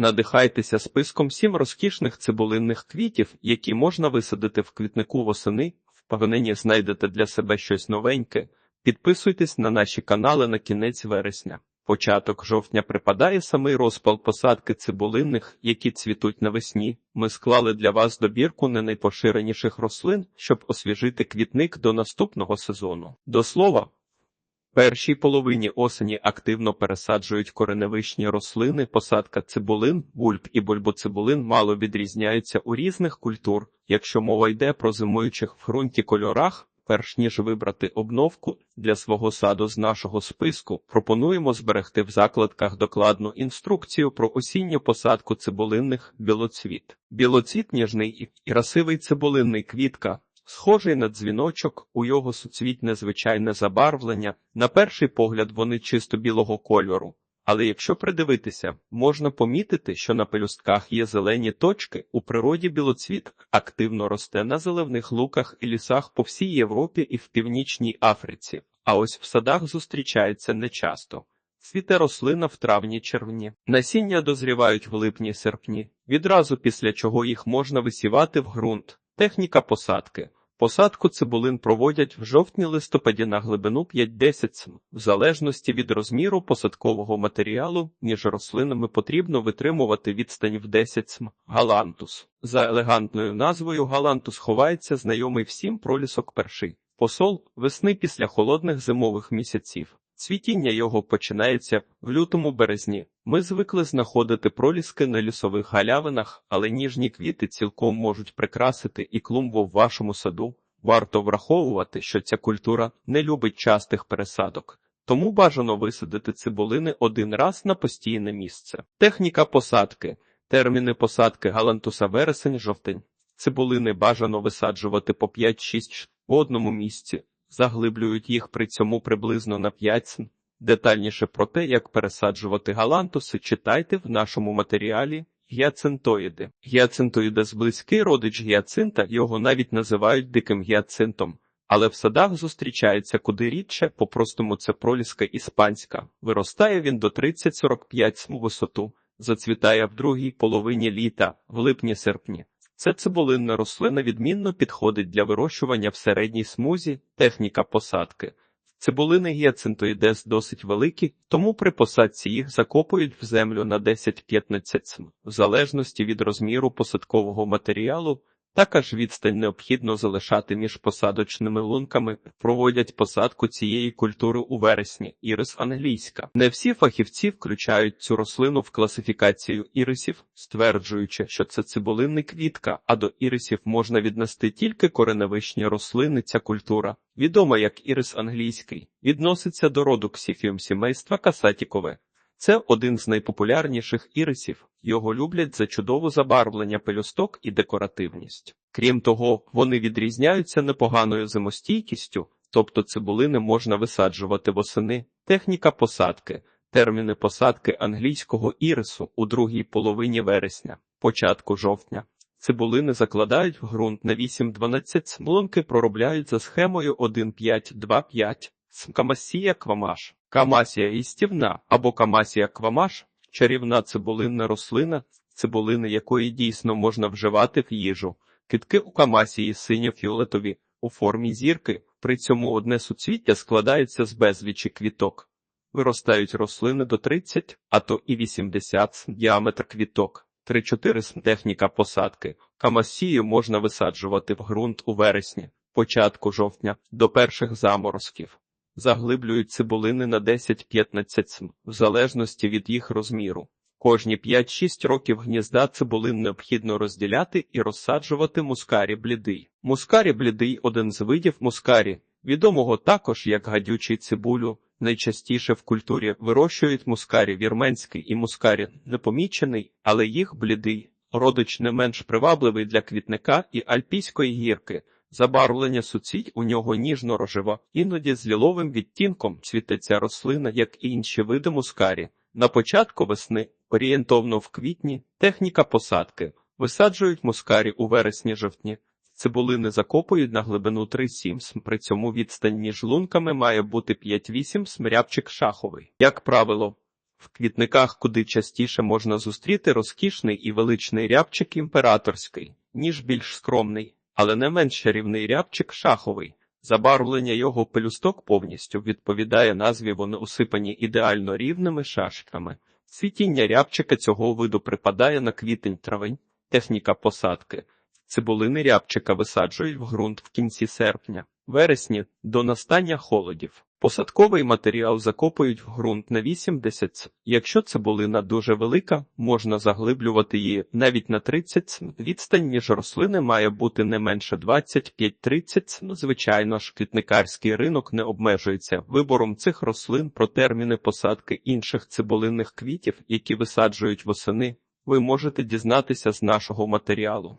Надихайтеся списком сім розкішних цибулинних квітів, які можна висадити в квітнику восени. Впевнені знайдете для себе щось новеньке. Підписуйтесь на наші канали на кінець вересня. Початок жовтня припадає самий розпал посадки цибулинних, які цвітуть навесні. Ми склали для вас добірку не найпоширеніших рослин, щоб освіжити квітник до наступного сезону. До слова, першій половині осені активно пересаджують кореневищні рослини. Посадка цибулин, бульб і бульбоцибулин мало відрізняються у різних культур. Якщо мова йде про зимуючих в ґрунті кольорах, перш ніж вибрати обновку для свого саду з нашого списку, пропонуємо зберегти в закладках докладну інструкцію про осінню посадку цибулинних білоцвіт. Білоцвіт ніжний і красивий цибулинний квітка. Схожий на дзвіночок, у його суцвітне звичайне забарвлення, на перший погляд вони чисто білого кольору. Але якщо придивитися, можна помітити, що на пелюстках є зелені точки. У природі білоцвіт активно росте на зелених луках і лісах по всій Європі і в Північній Африці, а ось в садах зустрічається нечасто. Цвіте рослина в травні-червні. Насіння дозрівають в липні-серпні, відразу після чого їх можна висівати в ґрунт. Техніка посадки. Посадку цибулин проводять в жовтні-листопаді на глибину 5-10 см. В залежності від розміру посадкового матеріалу між рослинами потрібно витримувати відстань в 10 см. Галантус. За елегантною назвою галантус ховається знайомий всім пролісок перший. Посол весни після холодних зимових місяців. Цвітіння його починається в лютому-березні. Ми звикли знаходити проліски на лісових галявинах, але ніжні квіти цілком можуть прикрасити і клумбу в вашому саду. Варто враховувати, що ця культура не любить частих пересадок, тому бажано висадити цибулини один раз на постійне місце. Техніка посадки. Терміни посадки галантуса вересень-жовтень. Цибулини бажано висаджувати по 5-6 в одному місці заглиблюють їх при цьому приблизно на 5 см. Детальніше про те, як пересаджувати галантуси, читайте в нашому матеріалі гіацинтоїди. Гіацинтоїдес – близький родич гіацинта, його навіть називають диким гіацинтом. Але в садах зустрічається куди рідше, по-простому це проліска іспанська. Виростає він до 30-45 см висоту, зацвітає в другій половині літа, в липні-серпні. Це цибулинна рослина відмінно підходить для вирощування в середній смузі, техніка посадки. Цибулини гіацинтоїдес досить великі, тому при посадці їх закопують в землю на 10-15 см. В залежності від розміру посадкового матеріалу, також відстань необхідно залишати між посадочними лунками, проводять посадку цієї культури у вересні. Ірис англійська. Не всі фахівці включають цю рослину в класифікацію ірисів, стверджуючи, що це цибулинний квітка, а до ірисів можна віднести тільки кореневищні рослини. Ця культура, відома як ірис англійський, відноситься до роду ксіфіум сімейства касатікове. Це один з найпопулярніших ірисів, його люблять за чудову забарвлення пелюсток і декоративність. Крім того, вони відрізняються непоганою зимостійкістю, тобто цибулини можна висаджувати восени, техніка посадки, терміни посадки англійського ірису у другій половині вересня, початку жовтня. Цибулини закладають в ґрунт на 8-12 смолонки проробляють за схемою 1-5-2-5. Камасія квамаш, камасія істівна або камасія квамаш чарівна цибулинна рослина, цибулини якої дійсно можна вживати в їжу. Китки у камасії синьо-фіолетові у формі зірки, при цьому одне суцвіття складається з безлічі квіток. Виростають рослини до 30, а то і 80 діаметр квіток. 3-4 см техніка посадки. Камасію можна висаджувати в ґрунт у вересні, початку жовтня, до перших заморозків заглиблюють цибулини на 10-15 см, в залежності від їх розміру. Кожні 5-6 років гнізда цибулин необхідно розділяти і розсаджувати мускарі блідий. Мускарі блідий один з видів мускарі, відомого також як гадючий цибулю. Найчастіше в культурі вирощують мускарі вірменський і мускарі непомічений, але їх блідий, родич не менш привабливий для квітника і альпійської гірки. Забарвлення суцвіть у нього ніжно-рожево, іноді з ліловим відтінком цвітеться рослина, як і інші види мускарі. На початку весни, орієнтовно в квітні, техніка посадки. Висаджують мускарі у вересні-жовтні. Цибулини закопують на глибину 3-7 см, при цьому відстань між лунками має бути 5-8 см рябчик шаховий. Як правило, В квітниках куди частіше можна зустріти розкішний і величний рябчик імператорський, ніж більш скромний, але не менш чарівний рябчик шаховий. Забарвлення його пелюсток повністю відповідає назві, вони усипані ідеально рівними шашками. Цвітіння рябчика цього виду припадає на квітень-травень. Техніка посадки. Цибулини рябчика висаджують в ґрунт в кінці серпня, вересні до настання холодів. Посадковий матеріал закопують в ґрунт на 80 ц. Якщо цибулина дуже велика, можна заглиблювати її навіть на 30 ц. Відстань між рослини має бути не менше 25-30 ц. Ну, Звичайно ж, квітникарський ринок не обмежується вибором цих рослин про терміни посадки інших цибулинних квітів, які висаджують восени. Ви можете дізнатися з нашого матеріалу.